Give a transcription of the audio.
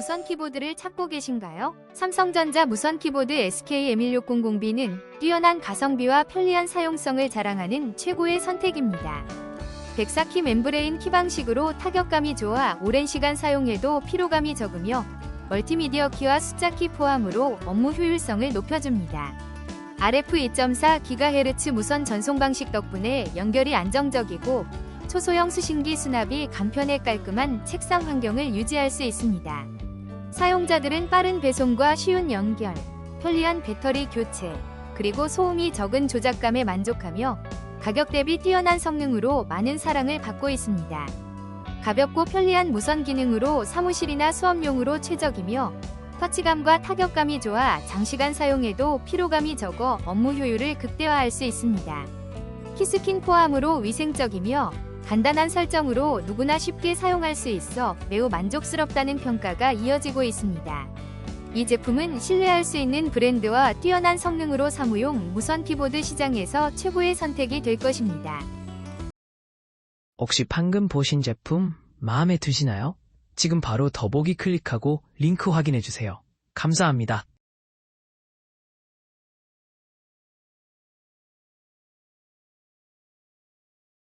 무선 키보드를 찾고 계신가요? 삼성전자 무선 키보드 SK-M1600B는 뛰어난 가성비와 편리한 사용성을 자랑하는 최고의 선택입니다. 104키 멤브레인 키 방식으로 타격감이 좋아 오랜 시간 사용해도 피로감이 적으며 멀티미디어 키와 숫자 키 포함으로 업무 효율성을 높여줍니다. RF 2.4GHz 무선 전송 방식 덕분에 연결이 안정적이고 초소형 수신기 수납이 간편해 깔끔한 책상 환경을 유지할 수 있습니다. 사용자들은 빠른 배송과 쉬운 연결, 편리한 배터리 교체, 그리고 소음이 적은 조작감에 만족하며 가격 대비 뛰어난 성능으로 많은 사랑을 받고 있습니다. 가볍고 편리한 무선 기능으로 사무실이나 수업용으로 최적이며 터치감과 타격감이 좋아 장시간 사용해도 피로감이 적어 업무 효율을 극대화할 수 있습니다. 키스킨 포함으로 위생적이며 간단한 설정으로 누구나 쉽게 사용할 수 있어 매우 만족스럽다는 평가가 이어지고 있습니다. 이 제품은 신뢰할 수 있는 브랜드와 뛰어난 성능으로 사무용 무선 키보드 시장에서 최고의 선택이 될 것입니다. 혹시 방금 보신 제품 마음에 드시나요? 지금 바로 더보기 클릭하고 링크 확인해 주세요. 감사합니다.